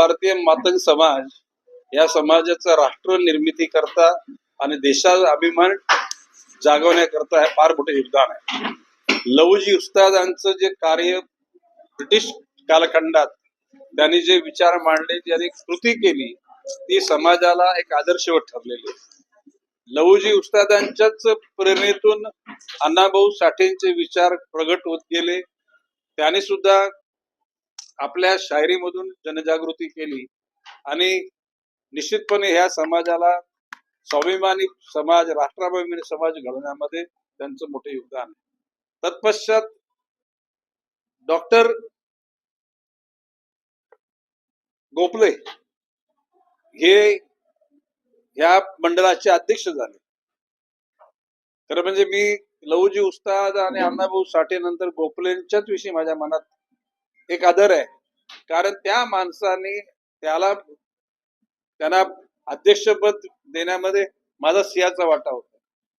भारतीय मातंग समाज या समाजाचा राष्ट्र निर्मिती करता आणि देशाचा अभिमान जागवण्याकरता हे फार मोठे योगदान आहे. लवजी उस्तादांचं जे कार्य ब्रिटिश कालखंडात त्यांनी जे विचार मांडले त्यांनी कृती केली ती समाजाला एक आदर्शवत ठरलेली लवजी उस्तादांच्याच प्रेरणेतून अण्णाभाऊ साठेंचे विचार प्रगट होत गेले. त्याने सुद्धा आपल्या शायरीमधून जनजागृती केली आणि निश्चितपणे ह्या समाजाला स्वाभिमानी समाज राष्ट्राभिमानी समाज घडवण्यामध्ये त्यांचं मोठे योगदान तत्पश्चात डॉक्टर गोपले हे या मंडळाचे अध्यक्ष झाले. खरं म्हणजे मी लवजी उस्ताद आणि अण्णाभाऊ साठे नंतर गोपलेंच्याच विषयी माझ्या मनात एक आदर आहे. कारण त्या माणसाने त्याला त्यांना अध्यक्षपद देण्यामध्ये माझा सिंहाचा वाटा होता.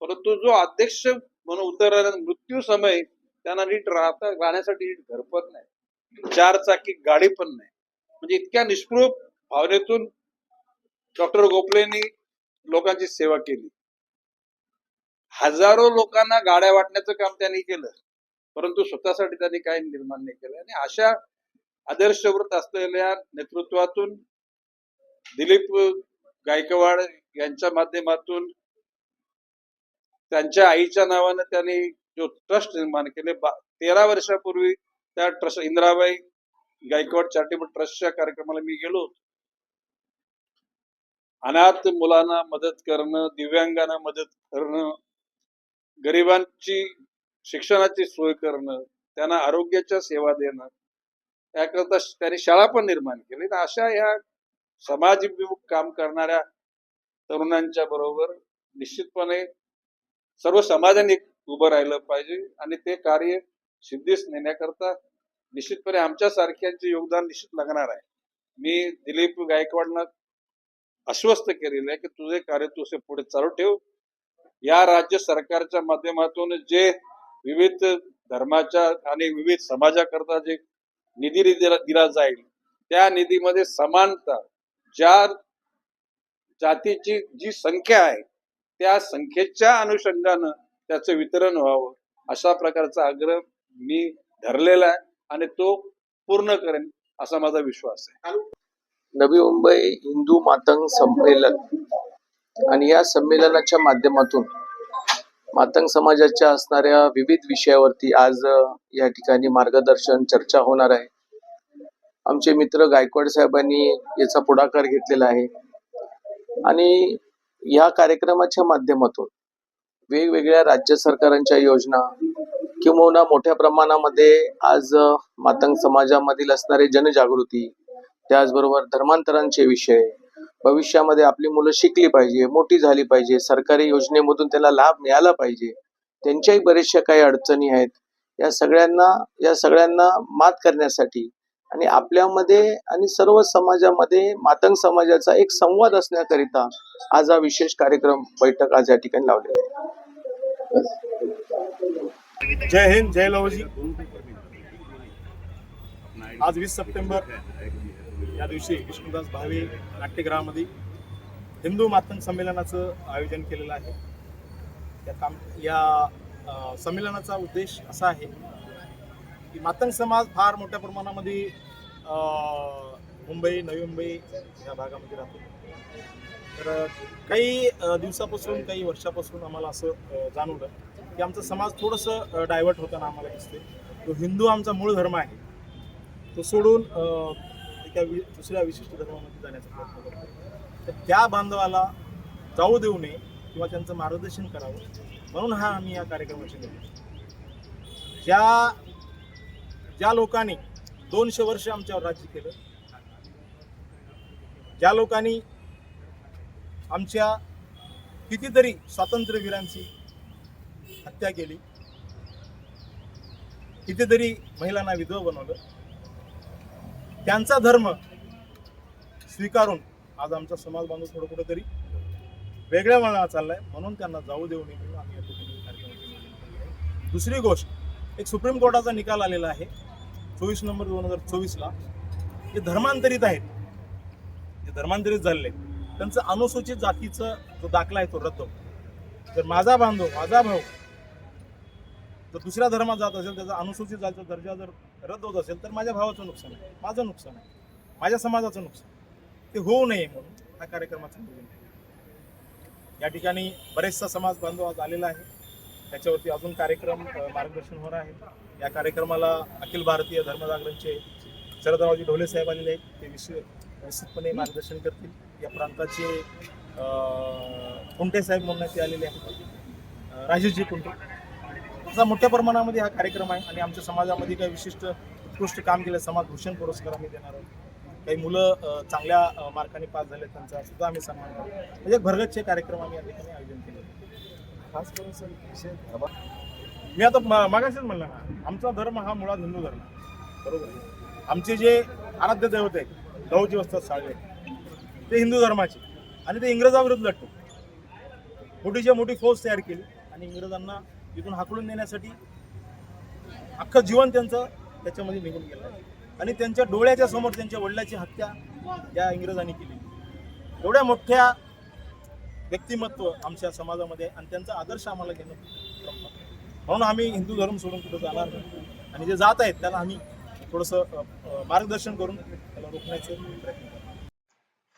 परंतु जो अध्यक्ष म्हणून उतरल्यानंतर मृत्यू समय त्यांना नीट राहता राहण्यासाठी नीट घरपत नाही. चार चाकी गाडी पण नाही. म्हणजे इतक्या निष्पृह भावनेतून डॉक्टर गोपलेंनी लोकांची सेवा केली. हजारो लोकांना गाड्या वाटण्याचं काम त्यांनी केलं. परंतु स्वतःसाठी त्यांनी काही निर्माण नाही केलं आणि अशा आदर्शव्रत असलेल्या नेतृत्वातून दिलीप गायकवाड यांच्या माध्यमातून त्यांच्या आईच्या नावानं त्यांनी जो ट्रस्ट निर्माण केले तेरा वर्षापूर्वी त्या ट्रस्ट इंदिराबाई गायकवाड चॅरिटेबल ट्रस्टच्या कार्यक्रमाला मी गेलो होतो. अनाथ मुलांना मदत करणं दिव्यांगांना मदत करणं गरिबांची शिक्षणाची सोय करणं त्यांना आरोग्याच्या सेवा देणं त्याकरता त्यांनी शाळा पण निर्माण केली. तर अशा या समाजभिमुख काम करणाऱ्या तरुणांच्या बरोबर निश्चितपणे सर्व समाजाने उभं राहिलं पाहिजे आणि ते कार्य सिद्धीस नेण्याकरता निश्चितपणे आमच्या सारख्यांचे योगदान निश्चित लागणार आहे. मी दिलीप गायकवाडना आश्वस्त केलेलं आहे की तुझे कार्य तू पुढे चालू ठेव. या राज्य सरकारच्या माध्यमातून जे विविध धर्माच्या आणि विविध समाजाकरता जे निधी दिला जाईल त्या निधीमध्ये समानता ज्या जातीची जी संख्या आहे त्या संख्येच्या अनुषंगानं त्याचं वितरण व्हावं अशा प्रकारचा आग्रह मी धरलेला आहे आणि तो पूर्ण करेन असा माझा विश्वास आहे. नवी मुंबई हिंदू मातंग संमेलन. आणि या संमेलनाच्या माध्यमातून मातंग समाजाच्या असणाऱ्या विविध विषयावरती आज या ठिकाणी मार्गदर्शन चर्चा होणार आहे. आमचे मित्र गायकवाड साहेबांनी याचा पुढाकार घेतलेला आहे. आणि या कार्यक्रमाच्या माध्यमातून वेगवेगळ्या राज्य सरकारांच्या योजना किंबहुना मोठ्या प्रमाणामध्ये आज मातंग समाजामधील असणारे जनजागृती त्याचबरोबर धर्मांतरांचे विषय भविष्यामध्ये आपली मुलं शिकली पाहिजे मोठी झाली पाहिजे सरकारी योजनेमधून त्याला लाभ मिळाला पाहिजे. त्यांच्याही बरेचशा काही अडचणी आहेत. या सगळ्यांना या सगळ्यांना मात करण्यासाठी आणि आपल्यामध्ये आणि सर्व समाजामध्ये मातंग समाजाचा एक संवाद असण्याकरिता आज हा विशेष कार्यक्रम बैठक आज या ठिकाणी लावलेला आहे. जय हिंद जय लवजी आज वीस सप्टेंबर या दिवशी विष्णुदास भावे नाट्यगृहामध्ये हिंदू मातंग संमेलनाचं आयोजन केलेलं आहे. या काम या संमेलनाचा उद्देश असा आहे की मातंग समाज फार मोठ्या प्रमाणामध्ये मुंबई नवी मुंबई या भागामध्ये राहतो. तर काही दिवसापासून काही वर्षापासून आम्हाला असं जाणवलं की आमचा समाज थोडंसं डायव्हर्ट होताना आम्हाला दिसते तो हिंदू आमचा मूळ धर्म आहे तो सोडून त्या वि दुसऱ्या विशिष्ट धर्मामध्ये जाण्याचा प्रयत्न करतो तर त्या बांधवाला जाऊ देऊ नये किंवा त्यांचं मार्गदर्शन करावं म्हणून हा आम्ही या कार्यक्रमाची निवड ज्या ज्या लोकांनी दोनशे वर्ष आमच्यावर राज्य केलं ज्या लोकांनी आमच्या कितीतरी स्वातंत्र्यवीरांची हत्या केली कितीतरी महिलांना विधवा बनवलं त्यांचा धर्म स्वीकारून आज आमचा समाज बांधव थोडं कुठेतरी वेगळ्या वळणाला चाललाय म्हणून त्यांना जाऊ देऊ नये म्हणून आम्ही या ठिकाणी दुसरी गोष्ट एक सुप्रीम कोर्टाचा निकाल आलेला आहे चोवीस नंबर दोन हजार चोवीसला. जे धर्मांतरित आहेत जे धर्मांतरित झालेले त्यांचं अनुसूचित जातीचं जो दाखला आहे तो रद्द. तर जर माझा बांधव माझा भाऊ जर दुसऱ्या धर्मात जात असेल त्याचा अनुसूचित जातीचा दर्जा जर रद्द होत असेल तर माझ्या भावाचं नुकसान आहे. माझं नुकसान आहे. माझ्या समाजाचं नुकसान ते होऊ नये म्हणून हा कार्यक्रमाचं नियोजन केलं. या ठिकाणी बरेचसा समाज बांधव आज आलेला आहे. त्याच्यावरती अजून कार्यक्रम मार्गदर्शन होणार आहे. या कार्यक्रमाला अखिल भारतीय धर्मजागरणचे शरदरावजी ढोले साहेब आलेले आहेत. ते विशेष निश्चितपणे मार्गदर्शन करतील. या प्रांताचे कुंटे साहेब म्हणून ते आलेले आहेत. अ, राजेशजी कुंटे. असा मोठ्या प्रमाणामध्ये हा कार्यक्रम आहे आणि आमच्या समाजामध्ये काही विशिष्ट उत्कृष्ट काम केलं समाज भूषण पुरस्कार आम्ही देणार आहोत. काही मुलं चांगल्या मार्काने पास झाले त्यांचा सुद्धा आम्ही सन्मान करतो. म्हणजे भरगतचे कार्यक्रम आम्ही या ठिकाणी आयोजन केले. खास करून सर विषय मी आता म- मागाशीच म्हणलं ना आमचा धर्म हा मुळात हिंदू धर्म. आहे. बरोबर? आहे आमचे जे आराध्य दैवत आहेत गौजी वस्तात साळवे ते हिंदू धर्माचे आणि ते इंग्रजाविरुद्ध लढतो. मोठीच्या मोठी फौज तयार केली आणि इंग्रजांना इथून हाकलून नेण्यासाठी अख्खं जीवन त्यांचं त्याच्यामध्ये निघून गेलं. आणि त्यांच्या डोळ्याच्या समोर त्यांच्या वडिलाची हत्या या इंग्रजांनी केली. एवढ्या मोठ्या व्यक्तिमत्व आमच्या समाजामध्ये आणि त्यांचा आदर्श आम्हाला घेणं म्हणून आम्ही हिंदू धर्म सोडून कुठं जाणार नाही. आणि जे जात आहेत त्याला आम्ही थोडंसं मार्गदर्शन करून त्याला रोखण्याचे प्रयत्न